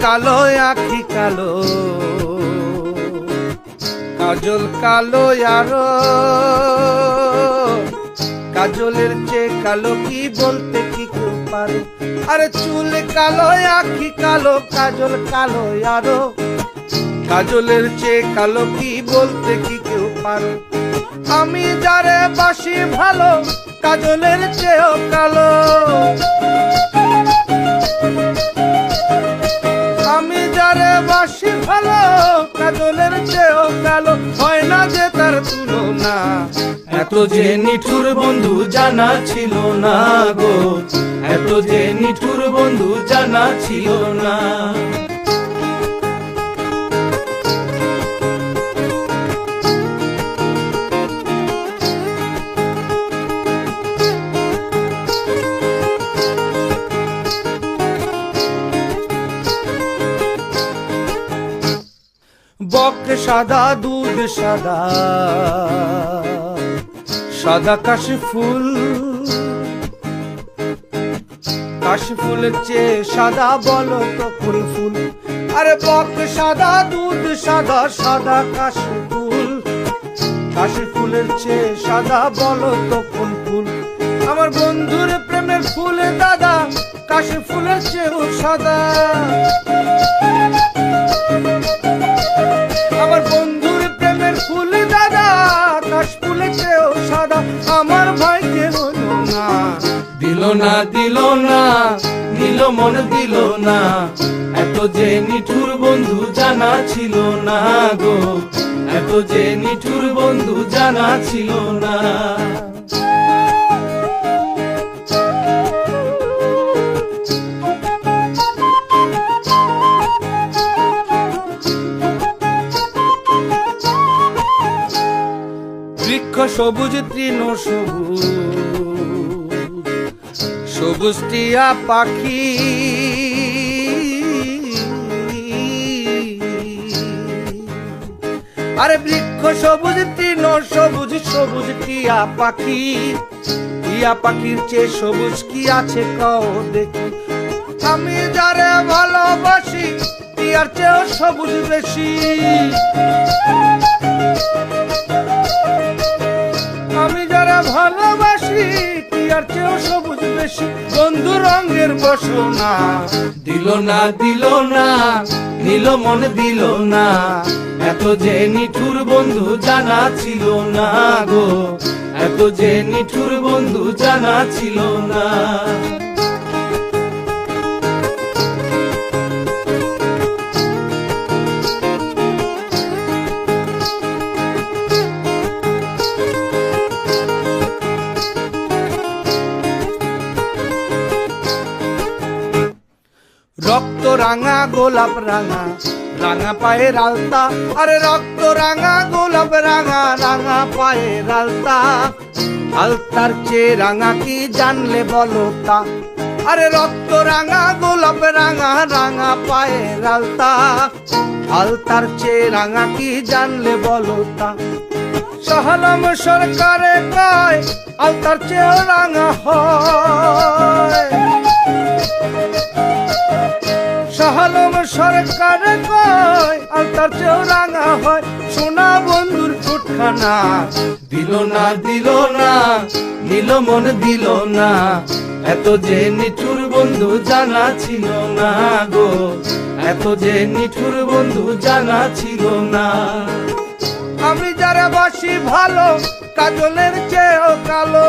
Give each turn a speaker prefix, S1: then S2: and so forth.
S1: কালো, আখি কালো। কাজল কালো আরও। কাজলের চেয়ে কালো কি বলতে কি কেউ পারে? আরে চুল কালো, আখি কালো, কাজল কালো আরও। কাজলের চেয়ে কালো কি বলতে কি কেউ পারে? আমি যারে বাসি ভালো, কাজলের চেয়েও কালো। বাসি ভালো, কাজলের চেয়েও কালো। হয় না যে তার তুলনা,
S2: এত যে নিঠুর বন্ধু জানা ছিল না গো। এত যে নিঠুর বন্ধু জানা ছিল না।
S1: বক সাদা, দুধ সাদা। সাদা কাশি ফুল কাশি ফুলের চেয়ে সাদা বলো তো ফুল ফুল। আরে বক সাদা, দুধ সাদা সাদা কাশি ফুল কাশি ফুলের চেয়ে সাদা বলো তো কোন ফুল। আমার বন্ধুর প্রেমের ফুল দাদা কাশি ফুলের চেয়েও সাদা। না,
S2: দিল না নিল মন, দিল না। এত যে নিঠুর বন্ধু জানা ছিল না গো, এত যে নিঠুর বন্ধু জানা ছিল না।
S1: বৃক্ষ সবুজ, তৃণ সবুজ। সবুজ টিয়া পাখি। আরে বৃক্ষ সবুজ তৃণ সবুজ সবুজ টিয়া পাখি? টিয়া পাখির চেয়ে সবুজ কি আছে কও দেখি। আমি যারে ভালোবাসি টিয়ার চেয়েও সবুজ বেশি। আমি যারা ভালোবাসি আর চেয়েও সবুজ বেশি। বন্ধু রঙের বসনা।
S2: দিল না দিল না, নিল মনে, দিল না। এত যে নিঠুর বন্ধু জানা ছিল না গো। এত যে নিঠুর বন্ধু জানা ছিল না।
S1: রাঙা, গোলাপ রাঙা রাঙা পায়ের আলতা। আরে রক্ত রাঙা, গোলাপ রাঙা রাঙা পায়ের আলতা। আলতার চেয়ে রাঙা কি জানলে বলো তা? আরে রক্ত রাঙা, গোলাপ রাঙা রাঙা পায়ের আলতা। আলতার চেয়ে রাঙা কি জানলে বলো তা? সহলম সরকারে কয়, আলতার চেয়েও রাঙা হয়। খানা
S2: দিল না দিল না, নিল মন দিল না। এত যে নিঠুর বন্ধু জানা ছিল না গো। এত যে নিঠুর বন্ধু জানা ছিল না।
S1: আমি যারা বাসি ভালো, কাজলের চেয়েও কালো।